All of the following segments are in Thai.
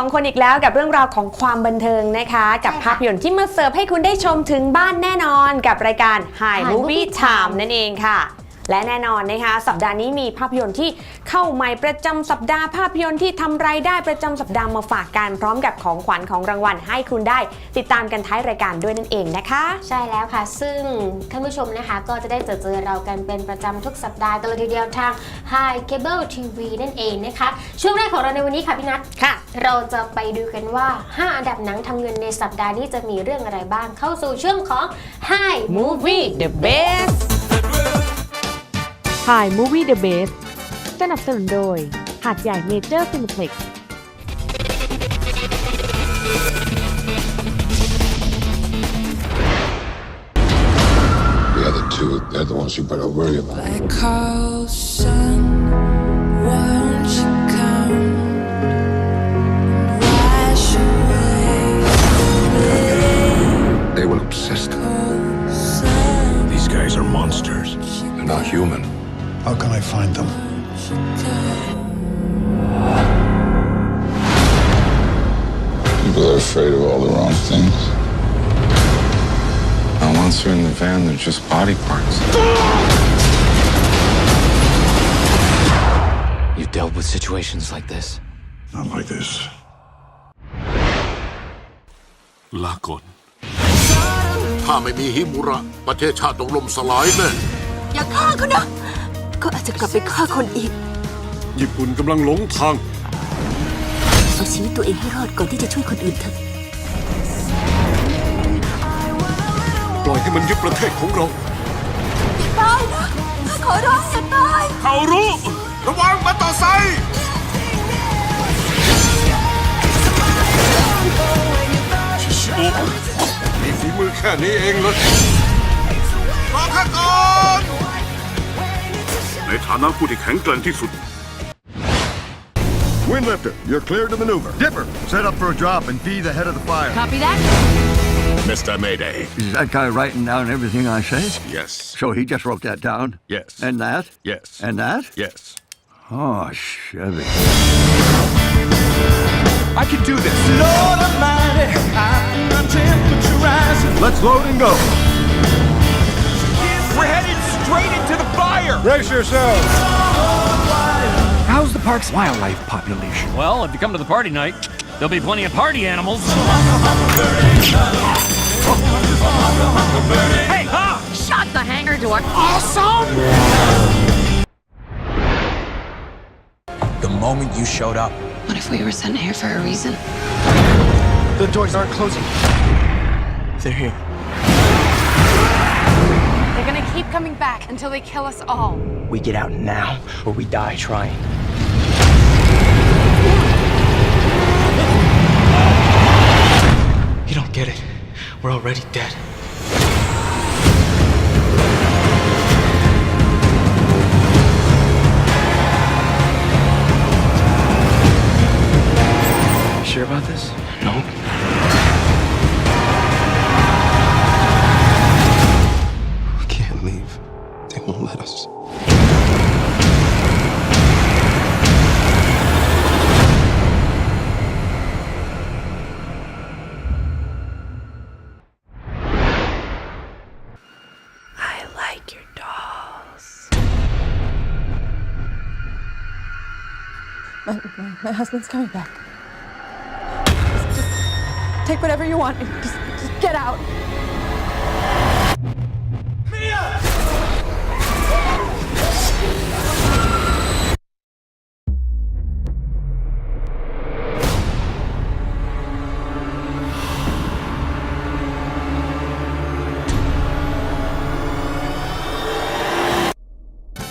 อกับเราสองคนอีกแล้วกับเรื่องราวของความบันเทิงนะคะ กับภาพยนตร์ที่มาเสิร์ฟให้คุณได้ชมถึงบ้านแน่นอนกับรายการ High Movie Time นั่นเองค่ะ และแน่นอนนะคะสัปดาห์นี้มีภาพยนตร์ที่เข้าใหม่ประจำสัปดาห์ภาพยนตร์ที่ทำรายได้ประจำสัปดาห์มาฝากกันพร้อมกับของขวัญของรางวัลให้คุณได้ ติดตามกันท้ายรายการด้วยนั่นเองนะคะ ใช่แล้วค่ะ ซึ่งท่านผู้ชมนะคะ ก็จะได้เจอเจอเรากันเป็นประจำทุกสัปดาห์กันเลยทีเดียวทาง High Cable TV นั่นเองนะคะ ช่วงแรกของเราในวันนี้ค่ะพี่นัทค่ะ เราจะไปดูกันว่า 5 อันดับหนังทำเงินในสัปดาห์นี้จะมีเรื่องอะไรบ้างเข้าสู่ช่วงของ High Movie the best Hi Movie The Best สนับสนุนโดย หาดใหญ่เมเจอร์ซินิเพล็ก The other two, they're the ones you better worry about. Black hole sun, won't you come and wash away They were obsessed. the sun? These guys are monsters. They're not human. How can I find them? People are afraid of all the wrong things. And once they're in the van, they're just body parts. You've dealt with situations like this. Not like this. ลาก่อน ถ้าไม่มีฮิมุระ ประเทศชาติต้องล่มสลายแน่ อย่าฆ่าเขานะ ก็อาจจะกลับไปฆ่าคนอีก ญี่ปุ่นกำลังหลงทาง เอาชีวิตตัวเองให้รอดก่อนที่จะช่วยคนอื่นเถอะ ปล่อยให้มันยึดประเทศของเรา ตายนะขอร้องอย่าตาย เขารู้ ระวังมาต่อไซค์โอ้มีฝีมือแค่นี้เองเลยรอข้าก่อน ในฐานะผู้ที่แข็งแกร่งที่สุด Windlifter, you're clear to maneuver. Dipper, set up for a drop and be the head of the fire. Copy that Mr. Mayday Is that guy writing down everything I say? Yes So he just wrote that down? Yes. And that? Yes And that? Yes Oh, Chevy. I can do this. Lord Almighty, I feel my temperature rising. Let's load and go. Brace yourselves. How's the park's wildlife population? Well, if you come to the party night, there'll be plenty of party animals. hey, ha! Shut the hangar door Awesome! The moment you showed up, What if we were sent here for a reason? The doors aren't closing. they're here. Coming back until they kill us all. We get out now, or we die trying. You don't get it. We're already dead. My husband's coming back. Just, just take whatever you want. Just, just get out.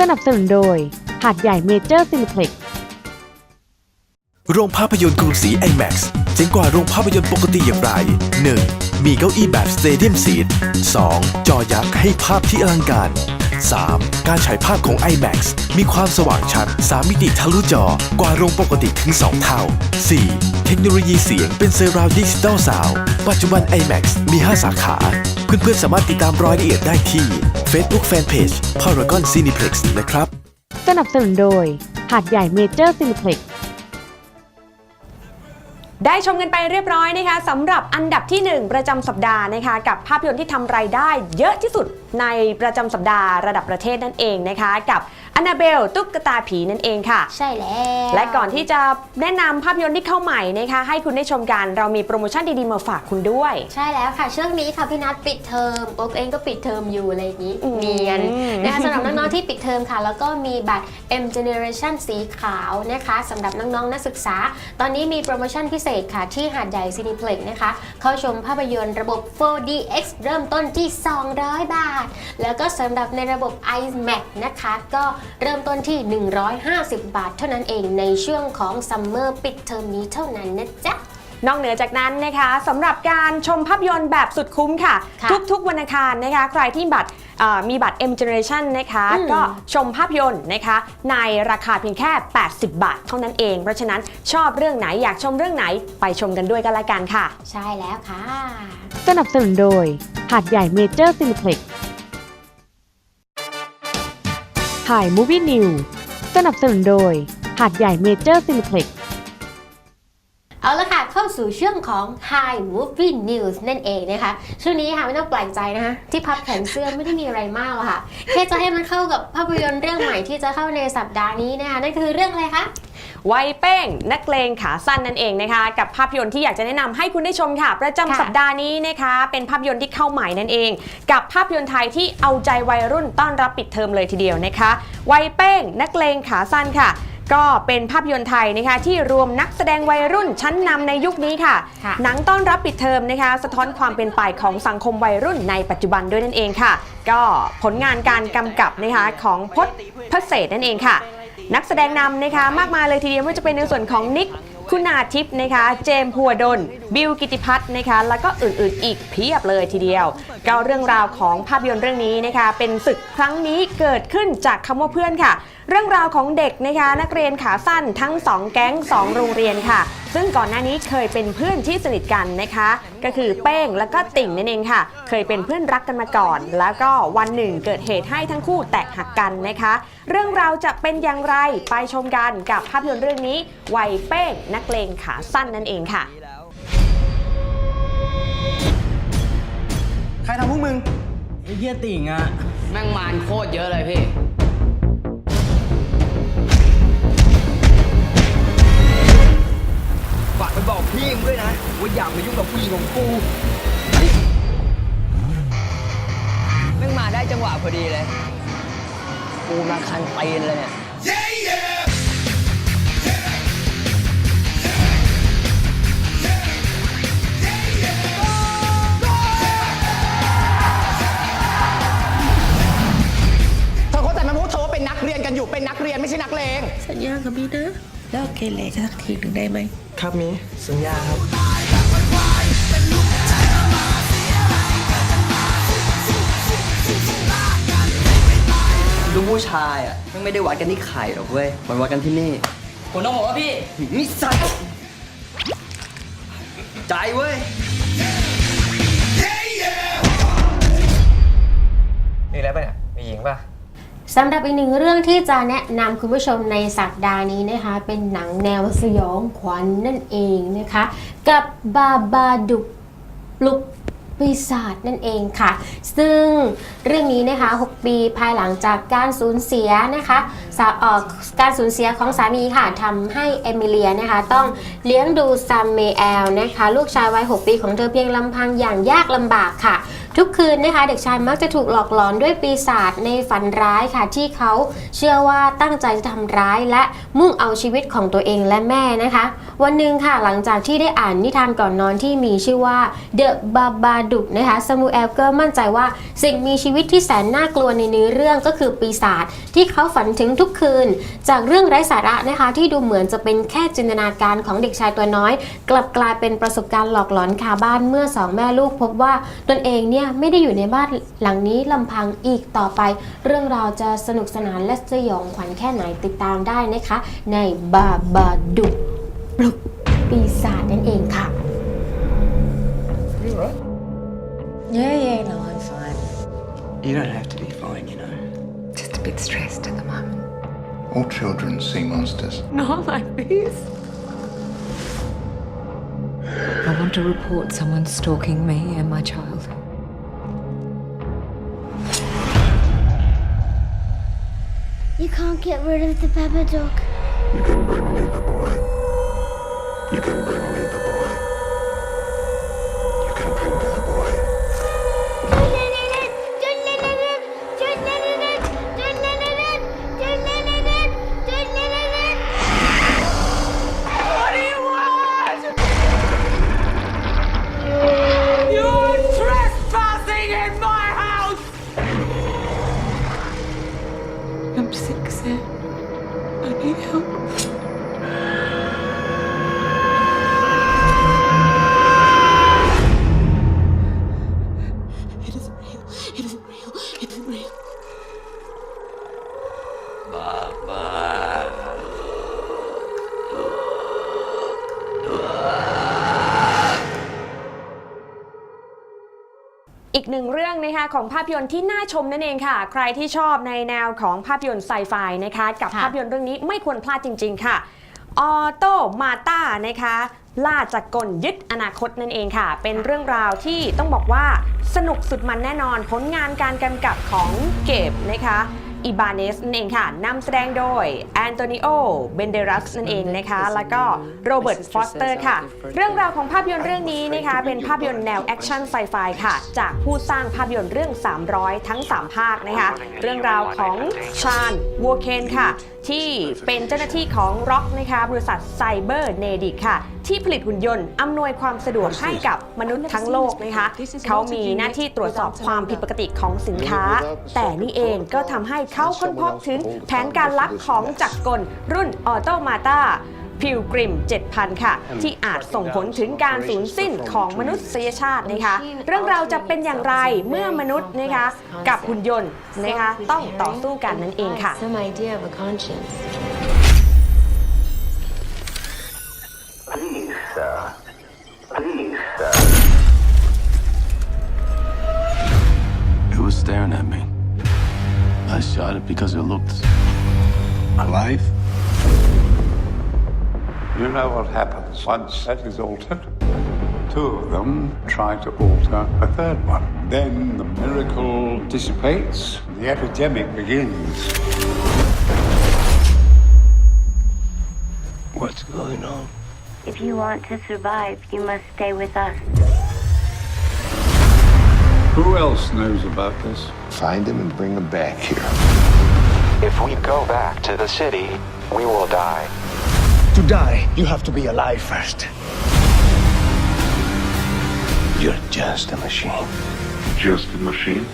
สนับสนุนโดย หาดใหญ่เมเจอร์ซินิเพล็ก โรงภาพยนตร์กรุงศรี IMAX เจ๋งกว่าโรงภาพยนตร์ปกติอย่างไร 1. มีเก้าอี้แบบสเตเดียมซีท 2. จอยักษ์ให้ภาพที่อลังการ 3. การฉายภาพของ IMAX มีความสว่างชัด 3 มิติทะลุจอกว่าโรงปกติถึง 2 เท่า 4. เทคโนโลยีเสียงเป็นเซอร์ราวดิจิตอลซาวปัจจุบัน IMAX มี 5 สาขา เพื่อนๆ สามารถติดตามรายละเอียดได้ที่ Facebook Fanpage Paragon Cineplex นะครับ สนับสนุนโดยหาดใหญ่เมเจอร์ซินิเพล็กซ์ ได้ชมกันไปเรียบร้อยนะคะสำหรับอันดับที่ 1 ประจำสัปดาห์นะคะกับภาพยนตร์ที่ทำรายได้เยอะที่สุดในประจำสัปดาห์ระดับประเทศนั่นเองนะคะกับ อันนาเบลตุ๊กตาผีนั่นเองค่ะ ใช่แล้ว และก่อนที่จะแนะนำภาพยนตร์ที่เข้าใหม่นะคะ ให้คุณได้ชมกัน เรามีโปรโมชั่นดีๆมาฝากคุณด้วย ใช่แล้วค่ะ ช่วงนี้ค่ะพี่นัทปิดเทอมโป๊กเองก็ปิดเทอมอยู่อะไรอย่างนี้อืม เนียนนะคะสำหรับน้องๆที่ปิดเทอมค่ะ แล้วก็มีบัตร M Generation สีขาวนะคะสำหรับน้องๆนักศึกษา ตอนนี้มีโปรโมชั่นพิเศษค่ะที่หาดใหญ่ซินิเพล็กนะคะ เข้าชมภาพยนตร์ระบบ 4DX เริ่มต้นที่ 200 บาท แล้วก็สำหรับในระบบ iMac นะคะ ก็เริ่มต้นที่ 150 บาทเท่านั้นเองในช่วงของซัมเมอร์ปิดเทอมนี้เท่านั้นนะจ๊ะนอกเหนือจากนั้นนะคะสำหรับการชมภาพยนตร์แบบสุดคุ้มค่ะค่ะทุกๆวันอังคารนะคะ ใครที่บัตรเอ่อมีบัตร M Generation นะคะอืมก็ชมภาพยนตร์นะคะ ในราคาเพียงแค่ 80 บาท เท่านั้นเอง เพราะฉะนั้นชอบเรื่องไหนอยากชมเรื่องไหนไปชมกันด้วยกันละกันค่ะ ใช่แล้วค่ะ สนับสนุนโดยหาดใหญ่เมเจอร์ซินิเพล็ก ถ่ายมูวี่นิวสนับสนุนโดย หาดใหญ่เมเจอร์ซินิเพล็กเอาละค่ะ เข้าสู่ช่วงของ High Movie News นั่นเองนะคะ ช่วงนี้ค่ะไม่ต้องแปลกใจนะคะ ที่พับแขนเสื้อไม่ได้มีอะไรมากค่ะ แค่จะให้มันเข้ากับภาพยนตร์เรื่องใหม่ที่จะเข้าในสัปดาห์นี้นะคะ นั่นคือเรื่องอะไรคะ วยเป้ง นักเลงขาสั้นนั่นเองนะคะ กับภาพยนตร์ที่อยากจะแนะนำให้คุณได้ชมค่ะ ประจำค่ะสัปดาห์นี้นะคะ เป็นภาพยนตร์ที่เข้าใหม่นั่นเอง กับภาพยนตร์ไทยที่เอาใจวัยรุ่นต้อนรับปิดเทอมเลยทีเดียวนะคะไวยเป้ง นักเลงขาสั้นค่ะก็เป็นภาพยนตร์ไทยนะคะที่รวมนักแสดงวัยรุ่นชั้นนำในยุคนี้ค่ะค่ะ หนังต้อนรับปิดเทอมนะคะ สะท้อนความเป็นไปของสังคมวัยรุ่นในปัจจุบันด้วยนั่นเองค่ะ ก็ผลงานการกำกับนะคะของพจน์พระเศรษฐ์นั่นเองค่ะ นักแสดงนำนะคะมากมายเลยทีเดียวไม่ว่าจะเป็นในส่วนของนิก คุณาทิพย์นะคะ เจมพัวดล บิลกิติพัฒน์นะคะ แล้วก็อื่นๆ อีกเพียบเลยทีเดียวก็เรื่องราวของภาพยนตร์เรื่องนี้นะคะ เป็นศึกครั้งนี้เกิดขึ้นจากคำว่าเพื่อนค่ะ เรื่องราวของเด็กนะคะนักเรียนขาสั้นทั้ง 2 แก๊ง 2 โรงเรียนค่ะ ซึ่งก่อนหน้านี้เคยเป็นเพื่อนที่สนิทกันนะคะ ก็คือเป้งแล้วก็ติ่งนั่นเองค่ะ เคยเป็นเพื่อนรักกันมาก่อน แล้วก็วันหนึ่งเกิดเหตุให้ทั้งคู่แตกหักกันนะคะ เรื่องราวจะเป็นอย่างไรไปชมกันกับภาพยนตร์เรื่องนี้วัยเป้งนักเลงขาสั้นนั่นเองค่ะ ใครทำพวกมึงไอ้เหี้ยติ่งอะแม่งมานโคตรเยอะเลยพี่ ฝากไปบอกพี่มึงด้วยนะว่าอย่ามายุ่งกับผู้หญิงของกูแม่งมาได้จังหวะพอดีเลย กูมาคันตีนเลยเนี่ย กับพี่นะแล้วเกเรสักทีหนึ่งได้ไหม ครับมีสัญญาครับดูผู้ชายอะมันไม่ได้วัดกันที่ไข่หรอกเว้ย มันวัดกันที่นี่ผมต้องบอกว่าพี่นิสัยใจเว้ยมีอะไรป่ะเนี่ยมีหญิงป่ะ สำหรับอีกหนึ่งเรื่องที่จะแนะนำคุณผู้ชมในสัปดาห์นี้นะคะ เป็นหนังแนวสยองขวัญนนั่นเองนะคะ กับบาบาดุกปลุกปีศาจนั่นเองค่ะ ซึ่งเรื่องนี้นะคะ 6 ปีภายหลังจากการสูญเสียนะคะสาเอ่อการสูญเสียของสามีค่ะทำให้เอมิเลียนะคะ ต้องเลี้ยงดูซัมเมแอลนะคะ ลูกชายวัย 6 ปีของเธอเพียงลำพังอย่างยากลำบากค่ะ ทุกคืนนะคะ เด็กชายมักจะถูกหลอกหลอนด้วยปีศาจในฝันร้ายค่ะ ที่เขาเชื่อว่าตั้งใจจะทำร้ายและมุ่งเอาชีวิตของตัวเองและแม่นะคะ วันหนึ่งค่ะหลังจากที่ได้อ่านนิทานก่อนนอนที่มีชื่อว่า The Babadook นะคะซามูเอลก็มั่นใจว่าสิ่งมีชีวิตที่แสนน่ากลัวในเนื้อเรื่องก็คือปีศาจที่เขาฝันถึงทุกคืน จากเรื่องไร้สาระนะคะที่ดูเหมือนจะเป็นแค่จินตนาการของเด็กชายตัวน้อย กลับกลายเป็นประสบการณ์หลอกหลอนคาบ้านเมื่อสองแม่ลูกพบว่าตนเองเนี่ยไม่ได้อยู่ในบ้านหลังนี้ลำพังอีกต่อไป เรื่องราวจะสนุกสนานและสยองขวัญแค่ไหนติดตามได้นะคะ ในบาบาดุกปลุกปีศาจนั่นเองค่ะ Yeah, yeah, no, I'm fine. You don't have to be fine, you know. Just a bit stressed at the moment. All children see monsters. Not like this. to report someone stalking me and my child. Get rid of the pepper dog. You can bring me the boy. You can bring ของภาพยนตร์ที่น่าชมนั่นเองค่ะ ใครที่ชอบในแนวของภาพยนตร์ไซไฟนะคะ กับค่ะ ภาพยนตร์เรื่องนี้ไม่ควรพลาดจริง ๆ ค่ะ ออโตมาตานะคะ ล่าจากกลยึดอนาคตนั่นเองค่ะ เป็นเรื่องราวที่ต้องบอกว่าสนุกสุดมันแน่นอนผลงานการกำกับของเก็บนะคะ อิบาเนสนั่นเองค่ะนำแสดงโดยแอนโตนิโอ เบนเดรัสนั่นเองนะคะ แล้วก็โรเบิร์ตฟอสเตอร์ค่ะ เรื่องราวของภาพยนตร์เรื่องนี้นะคะ เป็นภาพยนตร์แนวแอคชั่นไซไฟค่ะ จากผู้สร้างภาพยนตร์เรื่อง 300 ทั้ง 3 ภาคนะคะ เรื่องราวของชาญวัวเคนค่ะ ที่เป็นเจ้าหน้าที่ของร็อกนะคะบริษัทไซเบอร์เนดิกค่ะ ที่ผลิตหุ่นยนต์ อำนวยความสะดวกให้กับมนุษย์ทั้งโลกนะคะ เขามีหน้าที่ตรวจสอบความผิดปกติของสินค้า แต่นี่เองก็ทำให้เขาค้นพบถึงแผนการลักของจักรกลรุ่นออโตมาตา พิวกริม 7,000 ค่ะ ที่อาจส่งผลถึงการสูญสิ้นของมนุษยชาตินะคะ เรื่องราวจะเป็นอย่างไรเมื่อมนุษย์นะคะกับหุ่นยนต์นะคะต้องต่อสู้กันนั่นเองค่ะ Some idea of a conscience. Please, sir. Please, sir. It was staring at me. I shot it because it looked alive. You know what happens once that is altered? Two of them try to alter a third one. Then the miracle dissipates, the epidemic begins. What's going on? If you want to survive, you must stay with us. Who else knows about this? Find him and bring him back here. If we go back to the city, we will die. To die, you have to be alive first. You're just a machine. Just a machine?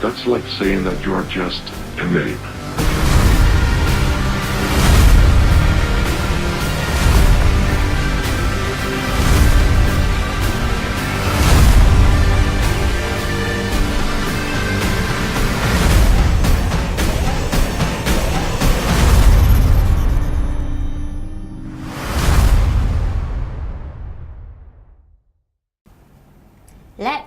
That's like saying that you're just a name..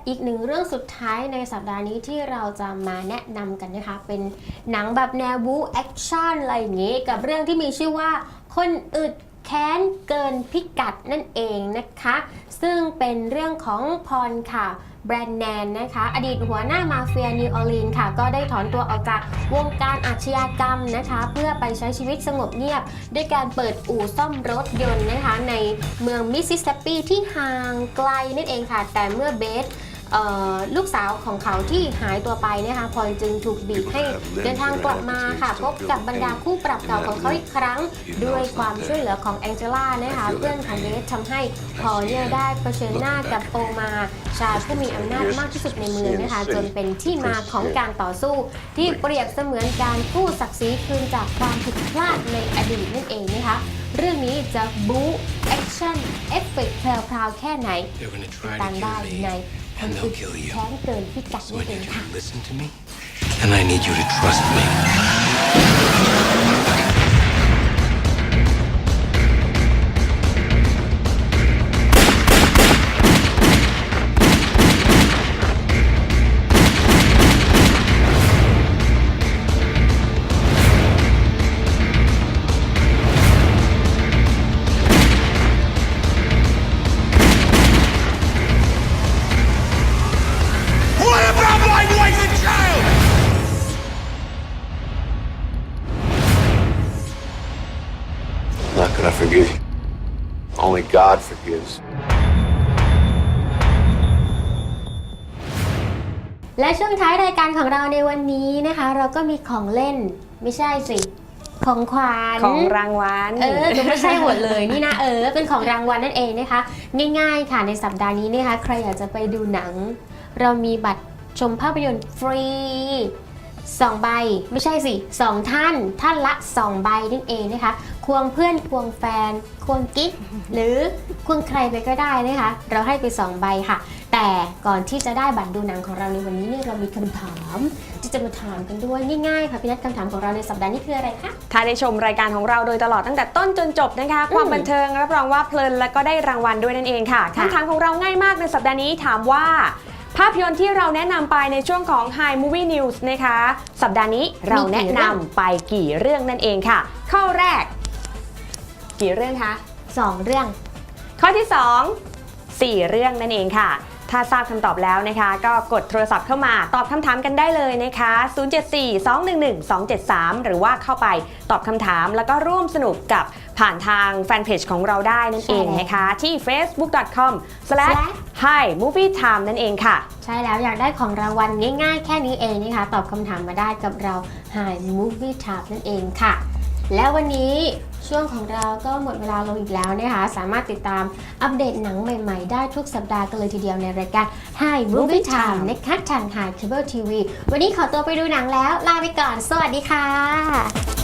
อีกหนึ่งเรื่องสุดท้ายในสัปดาห์นี้ที่เราจะมาแนะนำกันนะคะ เป็นหนังแบบแนวบู๊แอคชั่นอะไรอย่างนี้ กับเรื่องที่มีชื่อว่าคนอึดแค้นเกินพิกัดนั่นเองนะคะ ซึ่งเป็นเรื่องของพรค่ะแบรนด์แนนนะคะ อดีตหัวหน้ามาเฟียนิวออร์ลีนค่ะ ก็ได้ถอนตัวออกจากวงการอาชญากรรมนะคะ เพื่อไปใช้ชีวิตสงบเงียบ ด้วยการเปิดอู่ซ่อมรถยนต์นะคะ ในเมืองมิสซิสซิปปีที่ห่างไกลนั่นเองค่ะ แต่เมื่อเบส ลูกสาวของเขาที่หายตัวไปนะคะพลอยจึงถูกบีบให้เดินทางกลับมาค่ะพบกับบรรดาคู่ปรับเก่าของเขาอีกครั้ง ด้วยความช่วยเหลือของแองเจล่านะคะเพื่อนของเบสทำให้พอลเนี่ยได้เผชิญหน้ากับโอมาชายผู้มีอำนาจมากที่สุดในเมืองนะคะจนเป็นที่มาของการต่อสู้ ที่เปรียบเสมือนการกู้ศักดิ์ศรีคืนจากความผิดพลาดในอดีตนั่นเองนะคะเรื่องนี้จะบู๊แอคชั่นเอฟเฟกต์แพรวๆแค่ไหน They're gonna ติด try ตาม to ได้ kill ใน me, คน and อึ they'll ด kill you. แค้นเกินพิกัด So นั่ I นเอง need you ค่ะ to listen to me, and I need you to trust me. และช่วงท้ายรายการของเราในวันนี้นะคะ เราก็มีของเล่นไม่ใช่สิ ของขวัญของรางวัลเออก็ไม่ใช่หมดเลยนี่นะเออ เป็นของรางวัลนั่นเองนะคะ ง่ายๆค่ะในสัปดาห์นี้นะคะ ใครอยากจะไปดูหนัง เรามีบัตรชมภาพยนตร์ฟรี สองใบ ไม่ใช่สิสองท่าน ท่านละสองใบนั่นเองนะคะ ควงเพื่อน ควงแฟน ควงกิ๊ก หรือควงใครไปก็ได้นะคะ เราให้ไปสองใบค่ะ แต่ก่อนที่จะได้บัตรดูหนังของเราในวันนี้เนี่ยเรามีคำถามที่จะมาถามกันด้วยง่ายๆค่ะพี่นัทคำถามของเราในสัปดาห์นี้คืออะไรคะ ถ้าได้ชมรายการของเราโดยตลอดตั้งแต่ต้นจนจบนะคะ ความบันเทิงรับรองว่าเพลินและก็ได้รางวัลด้วยนั่นเองค่ะค่ะคำถามของเราง่ายมากในสัปดาห์นี้ถามว่า ภาพยนตร์ที่เราแนะนำไปในช่วงของ High Movie News นะคะ สัปดาห์นี้เราแนะนำไปกี่เรื่องนั่นเองค่ะ ข้อแรก กี่เรื่องคะสองเรื่อง ข้อที่ 2 4 เรื่องนั่นเองค่ะ ถ้าทราบคำตอบแล้วนะคะ ก็กดโทรศัพท์เข้ามาตอบคำถามกันได้เลยนะคะ 074-211-273 หรือว่าเข้าไปตอบคำถามแล้วก็ร่วมสนุกกับผ่านทางแฟนเพจของเราได้นั่นเองนะคะ ที่ facebook.com/highmovietime นั่นเองค่ะ ใช่แล้วอยากได้ของรางวัลง่ายๆ แค่นี้เองนะคะ ตอบคำถามมาได้กับเรา High Movie Tab นั่นเองค่ะ แล้ววันนี้ ช่วงของเราก็หมดเวลาลงอีกแล้วนะคะสามารถติดตามอัปเดตหนังใหม่ๆ ได้ทุกสัปดาห์กันเลยทีเดียวในรายการ Hi Movie Time นะคะทาง Hi Cable TV วันนี้ขอตัวไปดูหนังแล้ว ลาไปก่อน สวัสดีค่ะ